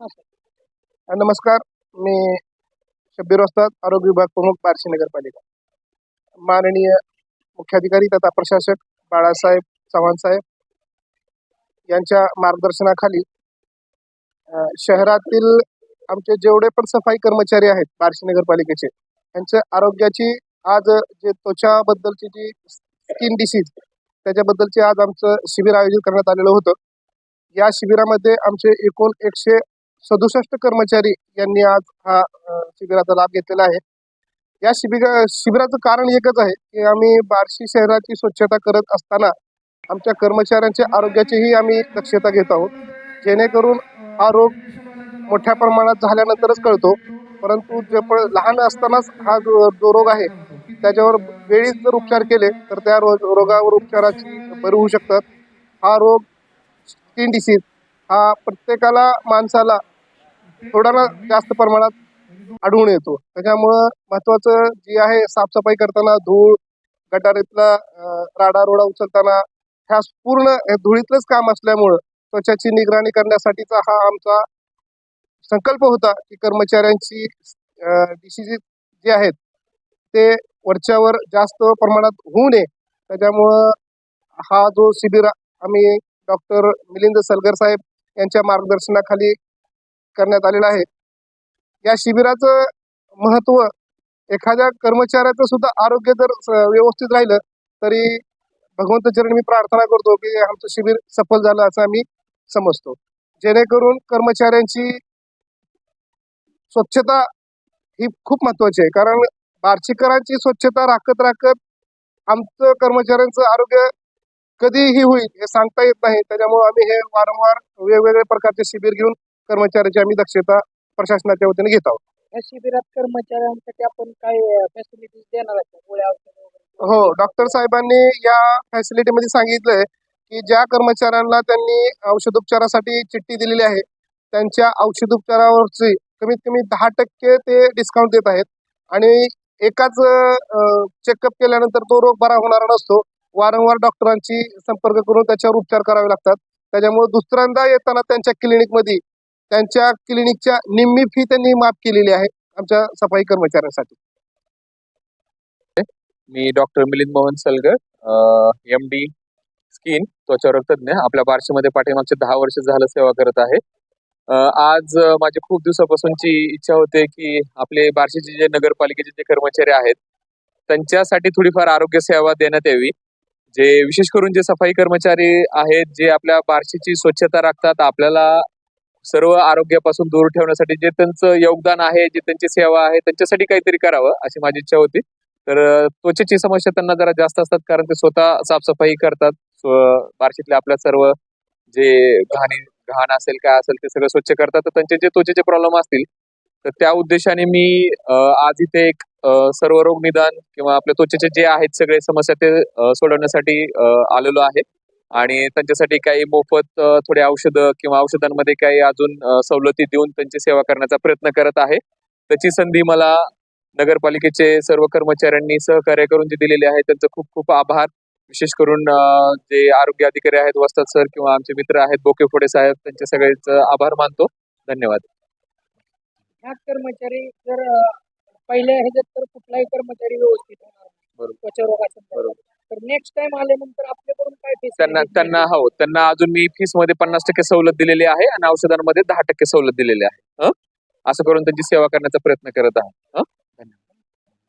नमस्कार. मी शब्बीर वस्ताद आरोग्य विभाग प्रमुख बार्शी नगरपालिका. माननीय मुख्याधिकारी तथा प्रशासक बाळासाहेब चव्हाण साहेब यांच्या मार्गदर्शनाखाली शहरातील आमचे जेवढे पण सफाई कर्मचारी आहेत बार्शी नगरपालिकेचे यांच्या आरोग्याची आज जे त्वचाबद्दलची जी स्किन डिसीज त्याच्याबद्दलचे आज आमचं शिबिर आयोजित करण्यात आलेलं होतं. या शिबिरामध्ये आमचे एकूण एकशे सदुसष्ट कर्मचारी यांनी आज हा शिबिराचा लाभ घेतलेला आहे. या शिबिरा शिबिराचं कारण एकच आहे की आम्ही बार्शी शहराची स्वच्छता करत असताना आमच्या कर्मचाऱ्यांच्या आरोग्याचीही आम्ही दक्षता घेत आहोत. जेणेकरून हा रोग मोठ्या प्रमाणात झाल्यानंतरच कळतो. परंतु जे पण लहान असतानाच हा जो जो रोग आहे त्याच्यावर वेळीच जर उपचार केले तर त्या रोग रोगावर उपचाराची बरी होऊ शकतात. हा रोग स्किन डिसीज हा प्रत्येकाला माणसाला थोडा ना जास्त प्रमाणात आढळून येतो. त्याच्यामुळं महत्त्वाचं जे आहे साफसफाई करताना धूळ गटारीतला राडा रोडा उचलताना ह्या पूर्ण धुळीतलंच काम असल्यामुळं त्वचाची निगराणी करण्यासाठीचा हा आमचा संकल्प होता की कर्मचाऱ्यांची डिसीज जे आहेत ते वरच्यावर जास्त प्रमाणात होऊ नये. त्याच्यामुळं हा जो शिबिर आम्ही डॉक्टर मिलिंद सलगर साहेब यांच्या मार्गदर्शनाखाली करण्यात आलेला आहे. या शिबिराचं महत्त्व एखाद्या कर्मचाऱ्याचं सुद्धा आरोग्य जर व्यवस्थित राहिलं तरी भगवंत चरणी मी प्रार्थना करतो की आमचं शिबिर सफल झालं असं आम्ही समजतो. जेणेकरून कर्मचाऱ्यांची स्वच्छता ही खूप महत्वाची आहे. कारण बार्शीकरांची स्वच्छता राखत राखत आमचं कर्मचाऱ्यांचं आरोग्य कधीही होईल हे सांगता येत नाही. त्याच्यामुळे आम्ही हे वारंवार वेगवेगळ्या प्रकारचे शिबिर घेऊन कर्मचाऱ्याची आम्ही दक्षता प्रशासनाच्या वतीने घेत आहोत. या शिबिरात कर्मचाऱ्यांसाठी आपण काय फॅसिलिटीज देणार आहोत हो डॉक्टर साहेबांनी या फॅसिलिटीमध्ये सांगितलंय की ज्या कर्मचाऱ्यांना त्यांनी औषधोपचारासाठी चिठ्ठी दिलेली आहे त्यांच्या औषधोपचारावरची कमीत कमी दहा टक्के ते डिस्काउंट देत आहेत. आणि एकाच चेकअप केल्यानंतर तो रोग बरा होणारा नसतो. वारंवार डॉक्टरांची संपर्क करून त्याच्यावर उपचार करावे लागतात. त्याच्यामुळे दुसऱ्यांदा येताना त्यांच्या क्लिनिकमध्ये त्यांच्या क्लिनिकच्या निम्मी फी त्यांनी माफ केलेली आहे आमच्या सफाई कर्मचाऱ्यांसाठी. मी doctor Milind Mohan Salgar M D skin त्वचारोग तज्ज्ञ आपल्या बार्शीमध्ये पाठीमागचे दहा वर्ष झालं सेवा करत आहे. आज माझी खूप दिवसापासूनची इच्छा होते की आपले बार्शीचे जे नगरपालिकेचे जे कर्मचारी आहेत त्यांच्यासाठी थोडीफार आरोग्य सेवा देण्यात यावी. जे विशेष करून जे सफाई कर्मचारी आहेत जे आपल्या बार्शीची स्वच्छता राखतात आपल्याला सर्व आरोग्यापासून दूर ठेवण्यासाठी जे त्यांचं योगदान आहे जे त्यांची सेवा आहे त्यांच्यासाठी काहीतरी करावं अशी माझी इच्छा होती. तर त्वचेची समस्या त्यांना जरा जास्त असतात कारण ते स्वतः साफसफाई करतात. बार्शीतल्या आपल्या सर्व जे घाणी घाण असेल काय असेल ते सगळं स्वच्छ करतात. तर त्यांचे जे त्वचेचे प्रॉब्लेम असतील तर त्या उद्देशाने मी आज इथे एक सर्व रोग निदान किंवा आपल्या त्वचेचे जे आहेत सगळे समस्या ते सोडवण्यासाठी आलेलो आहे. आणि त्यांच्यासाठी काही मोफत थोडे औषधं किंवा औषधांमध्ये काही अजून सवलती देऊन त्यांची सेवा करण्याचा प्रयत्न करत आहे. त्याची संधी मला नगरपालिकेचे सर्व कर्मचाऱ्यांनी सहकार्य करून जे दिलेले आहे त्यांचं खूप खूप आभार. विशेष करून जे आरोग्य अधिकारी आहेत वस्ताद सर किंवा आमचे मित्र आहेत बोकेफोडे साहेब त्यांचे सगळ्यांचं आभार मानतो. धन्यवाद. कर्मचारी जर पहिल्या ह्याच्यात तर कुठलाही कर्मचारी व्यवस्थित. बरोबर. तर नेक्स्ट टाइम आल्यानंतर आपल्याकडून काय त्यांना facilities त्यांना मिळतील? हो त्यांना अजून मी फीसमध्ये पन्नास टक्के सवलत दिलेली आहे आणि औषधांमध्ये दहा टक्के सवलत दिलेली आहे हं? असं करून त्यांची सेवा करण्याचा प्रयत्न करत आहे हं?